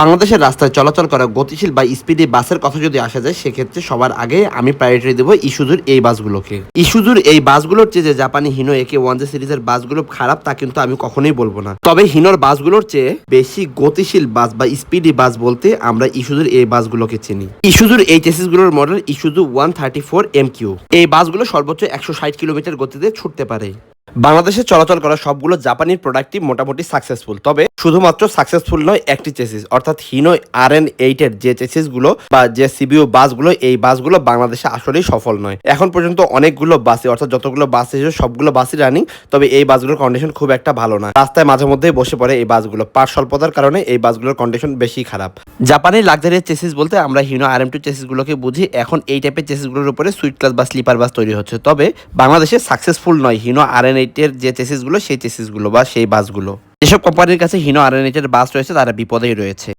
বাংলাদেশের রাস্তায় চলাচল করা গতিশীল বা স্পিডি বাসের কথা যদি আসা যায়, সেক্ষেত্রে সবার আগে আমি প্রায়োরিটি দেবো ইস্যুজুর এই বাসগুলোকে। ইস্যুজুর এই বাসগুলোর চেয়ে যে জাপানি হিনো একে ওয়ান জে সিরিজের বাসগুলো খারাপ, তা কিন্তু আমি কখনোই বলব না। তবে হিনোর বাসগুলোর চেয়ে বেশি গতিশীল বাস বা স্পিডি বাস বলতে আমরা ইস্যুজুর এই বাসগুলোকে চিনি। ইস্যুজুর এই চেসিসগুলোর model Isuzu one thirty four M Q এই বাসগুলো সর্বোচ্চ একশো ষাট কিলোমিটার গতিতে ছুটতে পারে। বাংলাদেশে চলাচল করা সবগুলো জাপানির প্রোডাক্টই মোটামুটি সাকসেসফুল তবে শুধুমাত্র সাকসেসফুল নয়, একটি চেসিস অর্থাৎ হিনো আর এন এইটের যে চেসিসগুলো বা যে সিবিও বাসগুলো এই বাসগুলো বাংলাদেশে আসলেই সফল নয়। এখন পর্যন্ত অনেকগুলো বাসে অর্থাৎ যতগুলো বাস এসেছে, সবগুলো বাসই রানিং তবে এই বাসগুলোর কন্ডিশন খুব একটা ভালো না। রাস্তায় মাঝে মধ্যে বসে পড়ে এই বাসগুলো পার স্বল্পতার কারণে এই বাসগুলোর কন্ডিশন বেশি খারাপ। জাপানের লাক্সারিয়াস চেসিস বলতে আমরা হিনো আর এম টু চেসিসগুলোকে বুঝি, এখন এই টাইপের চেসিসগুলোর উপরে সুইট ক্লাস বা স্লিপার বাস তৈরি হচ্ছে। তবে বাংলাদেশে সাকসেসফুল নয় হিনো আর এন এইটের যে চেসিসগুলো সেই চেসিসগুলো বা সেই বাসগুলো যেসব কোম্পানির কাছে হিনো আর বাস রয়েছে, তারা বিপদেই রয়েছে।